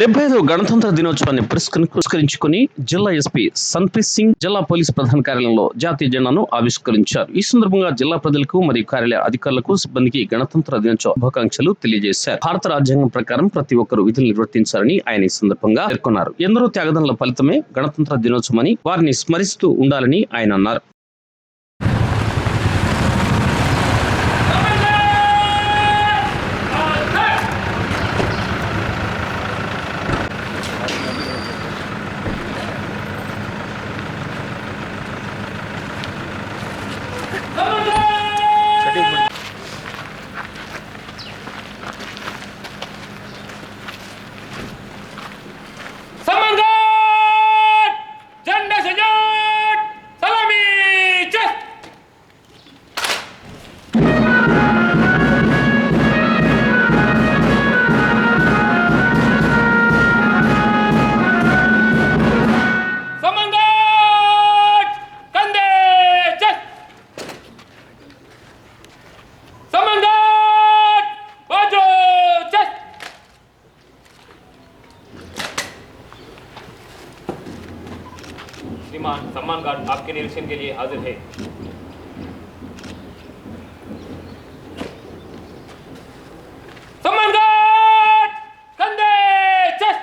డెబ్బై ఐదవ గణతంత్ర దినోత్సవాన్ని పురస్కరించుకుని జిల్లా ఎస్పీ సన్ప్రీత్ సింగ్ జిల్లా పోలీస్ ప్రధాన కార్యాలయంలో జాతీయ జెండాను ఆవిష్కరించారు. ఈ సందర్భంగా జిల్లా ప్రజలకు మరియు కార్యాలయ అధికారులకు సిబ్బందికి గణతంత్ర దినోత్సవ శుభాకాంక్షలు తెలియజేశారు. భారత రాజ్యాంగం ప్రకారం ప్రతి ఒక్కరూ విధులు నిర్వర్తించాలని ఆయన ఈ సందర్భంగా పేర్కొన్నారు. ఎందరో త్యాగదనుల ఫలితమే గణతంత్ర దినోత్సవమని వారిని స్మరిస్తూ ఉండాలని ఆయన అన్నారు. श्रीमान सम्मान गार्ड आपके निरीक्षण के लिए हाजिर है। सम्मान गार्ड कंधे चेस्ट।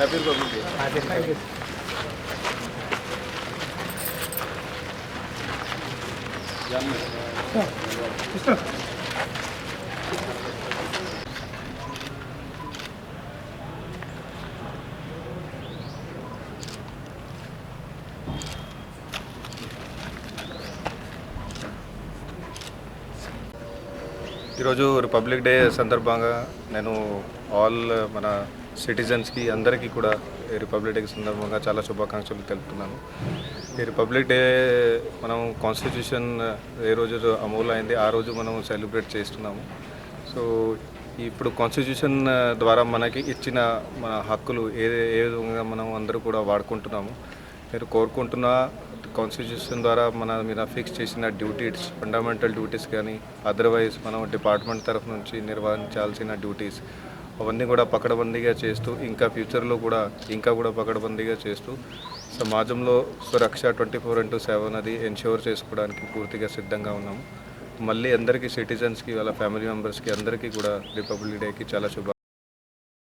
హ్యాపీ రిపబ్లిక్ డే ఈరోజు రిపబ్లిక్ డే సందర్భంగా నేను ఆల్ మన సిటిజన్స్కి అందరికీ కూడా ఈ రిపబ్లిక్ డే సందర్భంగా చాలా శుభాకాంక్షలు తెలుపుతున్నాను. ఈ రిపబ్లిక్ డే మనం కాన్స్టిట్యూషన్ ఏ రోజు అమలు అయింది ఆ రోజు మనం సెలబ్రేట్ చేస్తున్నాము. సో ఇప్పుడు కాన్స్టిట్యూషన్ ద్వారా మనకి ఇచ్చిన మన హక్కులు ఏ ఏ విధంగా మనం అందరూ కూడా వాడుకుంటున్నాము. మీరు కోరుకుంటున్న కాన్స్టిట్యూషన్ ద్వారా మన మీద ఫిక్స్ చేసిన డ్యూటీస్ ఫండమెంటల్ డ్యూటీస్ కానీ అదర్వైజ్ మనం డిపార్ట్మెంట్ తరఫు నుంచి నిర్వహించాల్సిన డ్యూటీస్ అవన్నీ కూడా పకడబందీగా చేస్తూ ఇంకా ఫ్యూచర్లో కూడా ఇంకా కూడా పకడబందీగా చేస్తూ సమాజంలో సురక్ష ట్వంటీ ఫోర్ ఇంటూ సెవెన్ అది ఎన్ష్యూర్ చేసుకోవడానికి పూర్తిగా సిద్ధంగా ఉన్నాము. మళ్ళీ అందరికీ సిటిజన్స్కి వాళ్ళ ఫ్యామిలీ మెంబర్స్కి అందరికీ కూడా రిపబ్లిక్ డేకి చాలా శుభ